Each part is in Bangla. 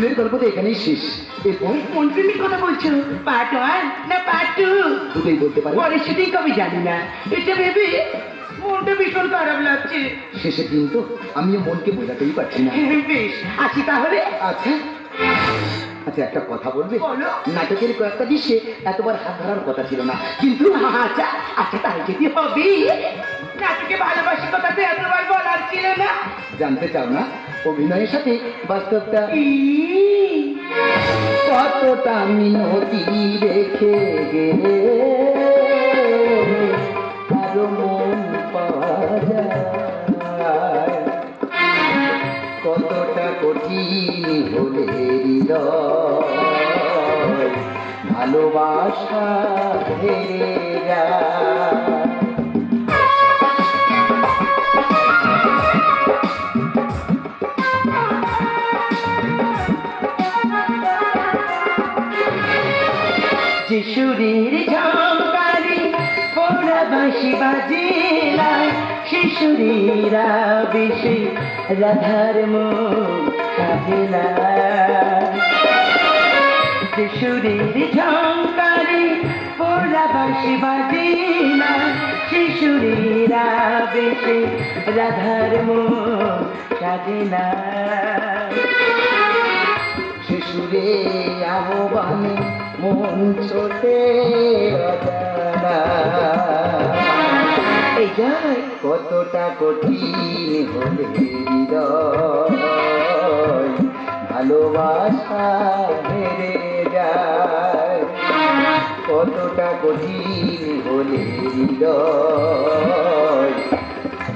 মন্ডলের গল্প তো এখানেই শেষ। এরপর? মন্ত্রিনীর কথা বলছো? পার্ট ওয়ান না পার্ট টু দুটোই বলতে পারো। পরে সেটাই কবে জানি না। এটা ভেবে মনটা ভীষণ খারাপ লাগছে। শেষের দিন তো আমিও মনকে বোঝাতেই পারছি না। বেশ। আছি তাহলে। আচ্ছা। আচ্ছা একটা কথা বলবে? বলো। নাটকের কয়েকটা দৃশ্যে এতবার হাত ধরার কথা ছিল না। কিন্তু আচ্ছা আচ্ছা তাই যদি হবে? নাটকে ভালোবাসি কথাতে এতবার বলার ছিল না। জানতে চাও না? অভিনয়ের সাথে বাস্তবটা। কতটা মিনতি রেখে গেলে? আরও মন পাওয়া কতটা কঠিন হলে ভালোবাসা হেরে যায়। বাজিলায় শিশুরীরা বেশি, রাধার মুখ কাহিলা যে ঝঙ্কারি পোড়া বাঁশি বাজিলায় শিশুরীরা বেশি, রাধার মুখ সাজিলা শিশুরে আহ্বানে মন ছোটে অজানা। যায়, কতটা কঠিন হলে ভালোবাসা হেরে যায়, কতটা কঠিন হলে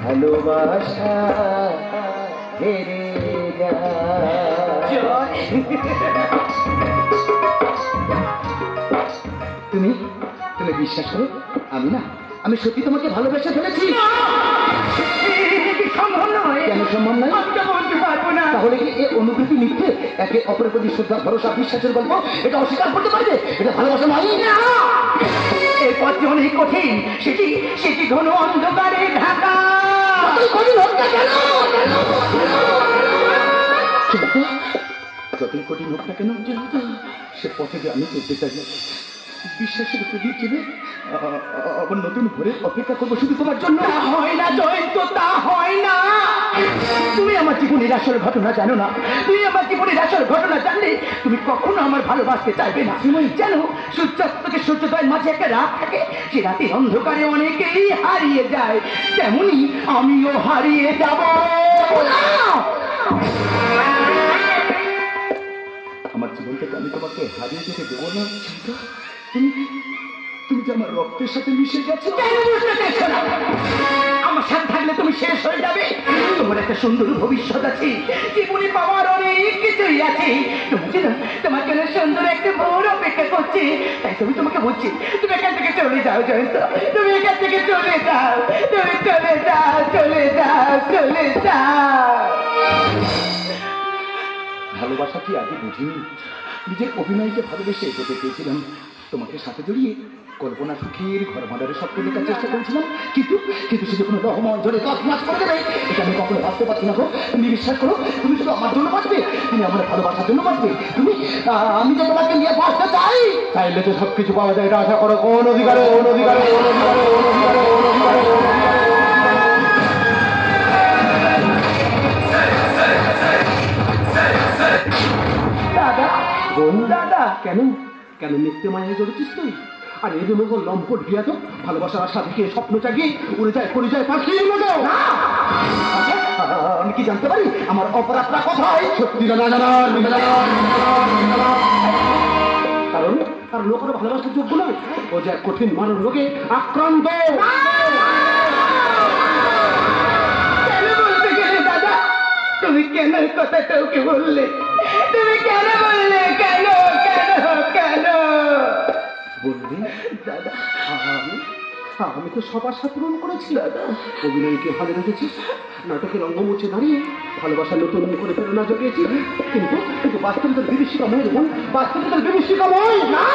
ভালোবাসা হেরে যায়। তুমি তুমি বিশ্বাস করো, আমি না আমি সত্যি তোমাকে ভালোবেসে ফেলেছি। সম্ভব নয় কেন সম্ভব নয়? আমি তো বলতে পারব না তাহলে কি এই অনুভূতি মিথ্যে? একে অপরের প্রতি শ্রদ্ধা ভরসা বিশ্বাসের গল্প? এটা অস্বীকার করতে পারবে? এটা ভালোবাসা নয়। না। এই পথটি অনেক কঠিন সেটি সেটি ঘন অন্ধকারে ঢাকা। যতই কঠিন হোক না কেন? যতই কঠিন হোক না কেন সে পথে যে আমি চলতে চাই বিশ্বাসের প্রদীপ চেনে আবার নতুন ভোরে অপেক্ষা করব শুধু তোমার জন্য। তা হয় না জয়ন্ত তা হয় না। তুমি আমার জীবনের আসল ঘটনা জানো না। তুমি আমার জীবনের আসল ঘটনা জানলে তুমি কখনো আমার ভালোবাসতে চাইবে না। জানো সূর্যাস্ত থেকে সূর্যোদয়ের মাঝে একটা রাত থাকে সে রাতের অন্ধকারে অনেকেই হারিয়ে যায়। তেমনি আমিও হারিয়ে যাব। আমার জীবনটাকে আমি তোমাকে হারিয়ে যেতে দেবো না। তুমি তুমি যে আমার রক্তের সাথে মিশে গেছো? কেন বুঝতে চাইছো না? আমার সাথে থাকলে তুমি শেষ হয়ে যাবে। তোমার একটা সুন্দর ভবিষ্যৎ আছে জীবনে পাওয়ার অনেক কিছুই আছে। তুমি জানো তোমার জন্য সুন্দর একটা বড় অপেক্ষা করছে তাই তুমি তোমাকে বলছি তুমি এখান থেকে চলে যাও জয়ন্ত। তুমি এখান থেকে চলে যাও তুমি চলে যাও চলে যাও চলে যাও। ভালোবাসা কি আগে বুঝিনি? নিজের অভিনয়কে ভালোবেসে এগোতে চেয়েছিলাম। তোমাকে সাথে জড়িয়ে কল্পনা সুখীর ঘর ভাড়ারে স্বপ্ন দেখার চেষ্টা করেছিলাম। কিন্তু কিন্তু সে যখন রহমান জলে দশ মাস করে দেবে, এটা আমি কখনো ভাবতে পারছি না গো। তুমি বিশ্বাস করো, তুমি শুধু আমার জন্য বাঁচবে, তুমি আমার ভালোবাসার জন্য বাঁচবে। তুমি, আমি যে তোমাকে নিয়ে বাঁচতে চাই। চাইলে তো সব কিছু পাওয়া যায়, এটা আশা করো, কোন অধিকারে কোন অধিকারে কোন অধিকারে কোন অধিকারে কোন অধিকারে দাদা কেন কেন মিথ্যে মায়ায় জড়েছিস তুই আর এর মতো লম্পট গিয়া তো ভালোবাসার আশা থেকে স্বপ্ন জাগিয়ে উড়ে যায় যায় পাখির মতো আচ্ছা, আমি কি জানতে পারি আমার অপরাধটা কোথায় সত্যি না কারণ তার লোকের ভালোবাসার যোগ্য নয় ও যে কঠিন মানব রোগে আক্রান্ত তুমি কেন কথাটা ওকে বললে তুমি কেন বললে কেন? বললি? দাদা আমি আমি তো সবার আশা পূরণ করেছি। অভিনয়কে ভালো রেখেছি নাটকের অঙ্গ মুছে দাঁড়িয়ে ভালোবাসা নতুন করে প্রেরণা জগিয়েছি কিন্তু কিন্তু বাস্তবতার বিভীষিকা এবং বাস্তবতার বিভীষিকা ময় না!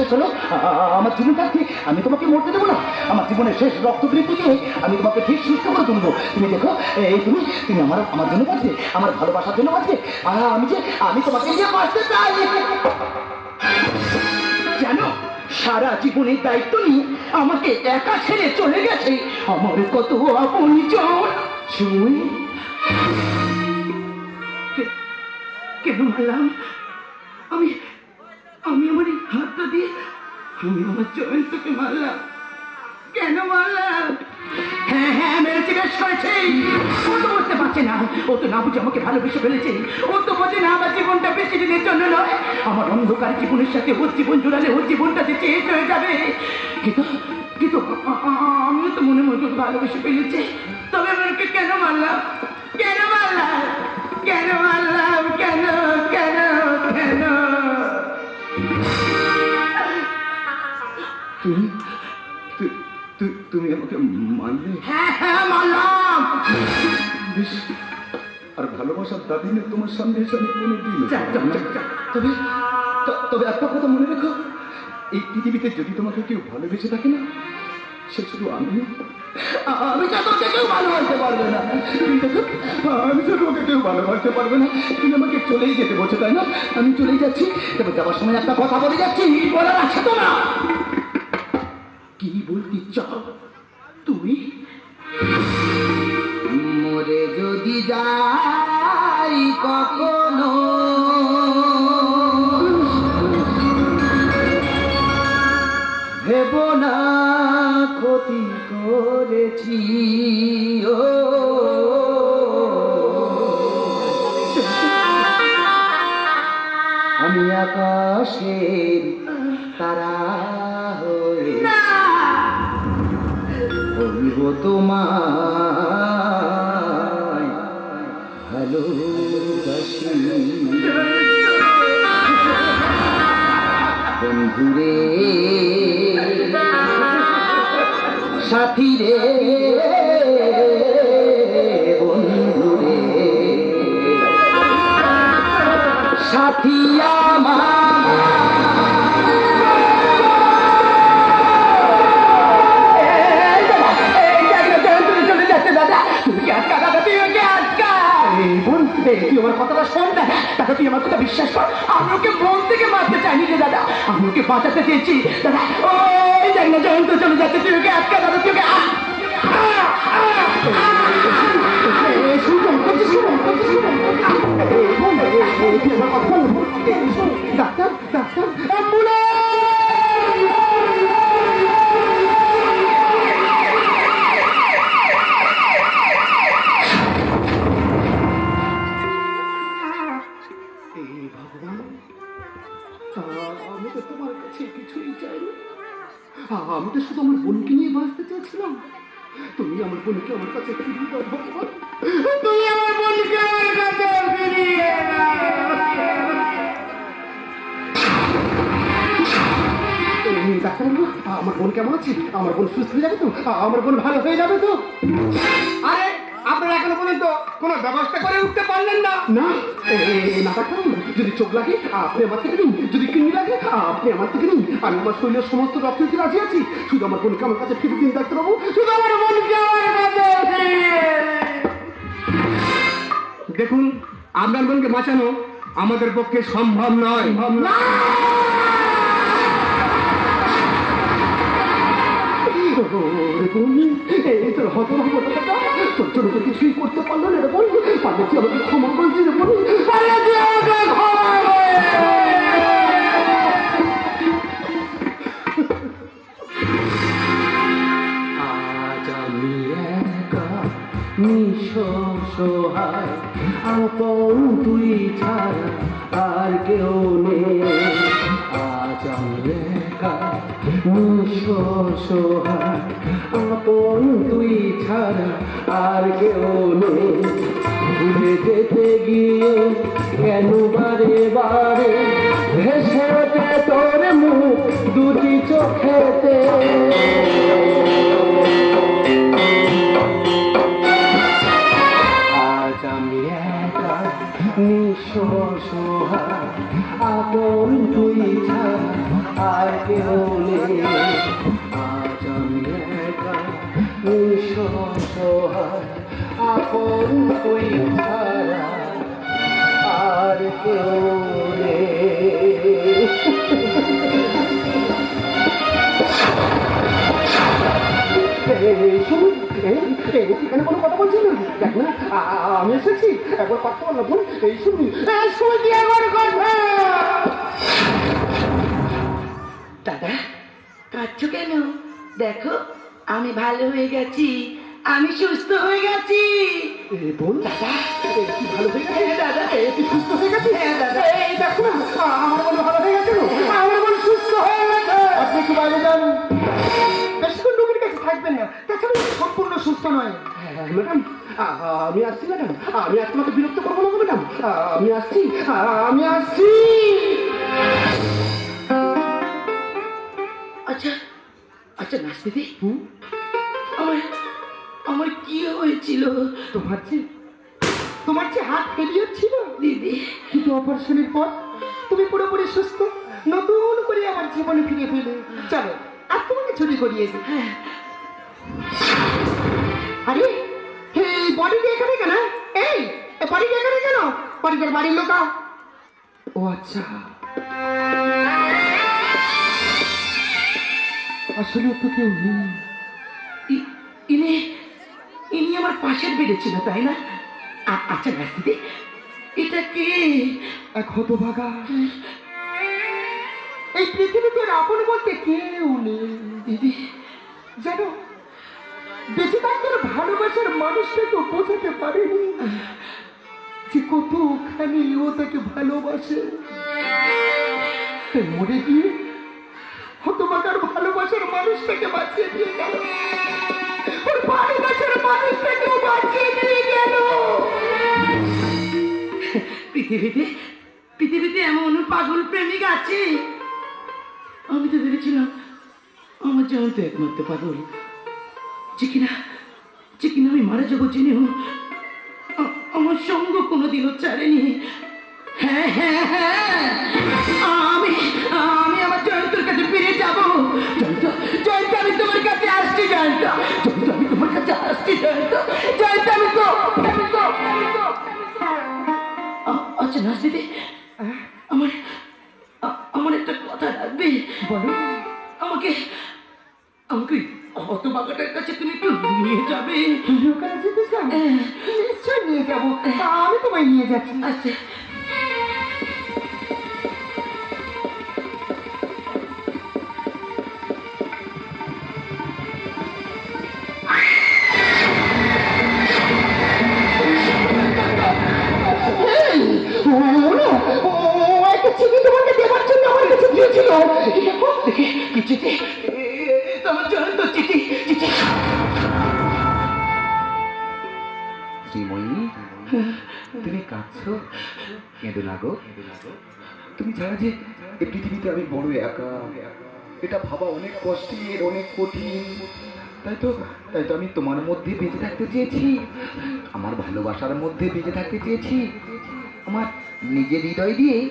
আ- আ- আমার জীবন থাকতে আমি তোমাকে মরতে দেবো না। আমার জীবনের শেষ রক্ত বৃত্তিতে আমি তোমাকে ঠিক সুস্থ করে তুলবো। তুমি দেখো, এই তুমি তুমি আমার আমার জন্য বাঁচবে, আমার ভালোবাসার জন্য বাঁচবে। আমি যে, আমি তোমাকে নিয়ে বাঁচতে চাই। জানো সারা জীবনের দায়িত্ব নিয়ে আমাকে একা ছেড়ে চলে গেছে। আমার কত আপন চুই কে- কেন মারলাম? আমি আমি আমার জয়ন্তকে কেন হ্যাঁ হ্যাঁ করেছে। ও তো বুঝতে পারছে না। ও তো না বুঝে আমাকে ভালোবেসে ফেলেছে। ও তো বোঝে না আমার জীবনটা বেশি দিনের জন্য নয়। আমার অন্ধকার জীবনের সাথে ওর জীবন জোড়ালে ওর জীবনটা যে চেঞ্জ হয়ে যাবে। কিন্তু কিন্তু আমিও তো মনে মনে ভালোবেসে ফেলেছি। তবে আমি কেন মারলাম? কেন তুমি? তু- তু- তুমি আমাকে মানলে? হ্যাঁ হ্যাঁ মারলাম বেশ। আর ভালোবাসার দাবি নিয়ে তোমার সামনে এসে আমি কোনো দিন। তবে তবে একটা কথা মনে রেখো। এই পৃথিবীতে যদি তোমাকে কেউ ভালোবেসে থাকে না সে শুধু আমি। আমি তোমাকে কেউ ভালোবাসতে পারবে না। আমি যা তোমাকে কেউ ভালোবাসতে পারবে না। তুমি আমাকে চলেই যেতে বলছো তাই না? আমি চলেই যাচ্ছি। তবে যাওয়ার সময় একটা কথা বলে যাচ্ছি। বলার আছে তো না? কি বলতে চাও? তুমি? মরে যদি যাই কখনো, ভেব না ক্ষতি করেছি, ও। আমি আকাশের তারা বলব তোমায় ভালোবাসি। বন্ধুরে সাথী রে বন্ধুরে তুই আমার কথাটা শোন না দাদা তুই আমার কথা বিশ্বাস কর আমি ওকে মন থেকে মারতে চাইনি রে দাদা আমি ওকে বাঁচাতে চেয়েছি দাদা ওই না জয়ন্ত চলে যাচ্ছে তুই ওকে আটকা দাদা তুই ওকে! আ! আ! আমি তো তোমার কাছে কিছুই চাইনি। আমি তো শুধু আমার বোনকে নিয়ে বাঁচতে চেয়েছিলাম তুমি আমার বোনকে আমার কাছে ফিরিয়ে দাও, ভগবান। তুমি আমার বোনকে ডাক্তারবাবু আমার বোন কেমন আছে? আমার বোন সুস্থ হয়ে যাবে তো? আমার বোন ভালো হয়ে যাবে তো? এখনও পর্যন্ত কোনো ব্যবস্থা করে উঠতে পারলেন না। না ডাক্তারবাবু যদি চোখ লাগে আপনি আমার থেকে নিন। যদি কিডনি লাগে আপনি আমার থেকে নিন। আমি আমার শরীরের সমস্ত রক্ত দিতে রাজি আছি শুধু আমার বোনকে আমার কাছে ফিরে দিন ডাক্তারবাবু শুধু আমার বোনকে আমার কাছে দেখুন আপনার বোনকে বাঁচানো আমাদের পক্ষে সম্ভব নয়। দেখুন এই তোর হত তোর জন্য কিছুই করতে পারল না রে পারলে তুই আমাকে ক্ষমা করবি রে বোন পারলে তুই আমাকে ক্ষমা একা নিঃসহায় আপন তুই ছাড়া আর কেউ নেই। মানুষ অসহায় আপন তুই ছাড়া আর কেউ নেই। যেতে গিয়ে কেন বারে বারে ভেসে ওঠে তোর মুখ দুটি চোখেতে। আজ আমি একা, নিঃস্ব সোহা আপন তুই আর কেউ নেই। আজ আপন ছাড়া আর কেউ শুনুন, এখানে কোনো কথা বলছি না? না আমি এসেছি একবার কথা বললাম এই শুনুন এই, শুনছি একবার কথা। কাঁদছো কেন? দেখো আমি ভালো হয়ে গেছি আমি সুস্থ হয়ে গেছি। এ, বোন দাদা কি ভালো হয়ে গেছে? হ্যাঁ, দাদা। কি সুস্থ হয়ে গেছে? হ্যাঁ, দাদা। এই দেখো না আমার ভালো হয়ে গেছে গো। আমার বোন সুস্থ হয়ে গেছে। আপনি একটু বাইরে যান। বেশিক্ষণ রোগীর কাছে থাকবেন না। তাছাড়া সম্পূর্ণ সুস্থ নয়। ম্যাডাম আমি আসছি ম্যাডাম। আমি আর তোমাকে বিরক্ত করব না ম্যাডাম। আমি আসছি আমি আসছি। আচ্ছা আচ্ছা নাচ দিদি হুম? আমার আমার কি হয়েছিল? তোমার যে তোমার যে হাত ফেলিয়ে ছিল। দিদি। কিন্তু অপারেশনের পর তুমি পুরোপুরি সুস্থ নতুন করে আমার জীবনে ফিরে পেলে। চলো আজ তোমাকে ছুটি করিয়েছি হ্যাঁ। আরে এই বডিটা এখানে কেন? এই বডিটা এখানে কেন? বডিটার বাড়ির লোকা ও আচ্ছা। আসলে তো কেউ নেই। ইনি ইনি আমার পাশের বেড়েছিল তাই না? আচ্ছা নাচ দিদি এটা কে? এক হতভাগা। এই পৃথিবীতে আপন বলতে কেউ নেই। দিদি জানো বেঁচে থাকতে ভালোবাসার মানুষকে তো বোঝাতে পারেনি। যে কতখানি ও তাকে ভালোবাসে। তাই মরে গিয়ে হতবাকার ভালোবাসার মানুষটাকে ভালোবাসার বাঁচিয়ে দিয়ে গেল। পৃথিবীতে পৃথিবীতে এমন প্রেমিক আছে। আমি তো ভেবেছিলাম, আমার যে আমি মারা যাব জেনেও আমার সঙ্গ কোনোদিনও ছাড়েনি। হ্যাঁ হ্যাঁ হ্যাঁ। কাছে কাছে আচ্ছা আমার একটা কথা রাখবে বলো আমাকে আমাকে কত বাগাটার কাছে তুমি নিয়ে যাবে নিশ্চয় নিয়ে যাব আমি তোমায় নিয়ে যাচ্ছি আচ্ছা শ্রীময়ী, তুমি কাঁদছো? কেঁদো না গো। তুমি জানো যে এই পৃথিবীতে আমি বড় একা। এটা ভাবা অনেক কষ্টের, অনেক কঠিন। তাই তো তাই তো আমি তোমার মধ্যে বেঁচে থাকতে চেয়েছি। আমার ভালোবাসার মধ্যে বেঁচে থাকতে চেয়েছি। আমার নিজের হৃদয় দিয়ে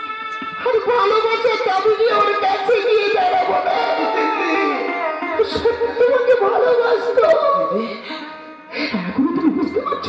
আর ভালোবাসার দাবি নিয়ে ওর নিয়ে দাঁড়াবো না। তোমাকে ভালোবাসতো। এখনও তুমি বুঝতে পারছ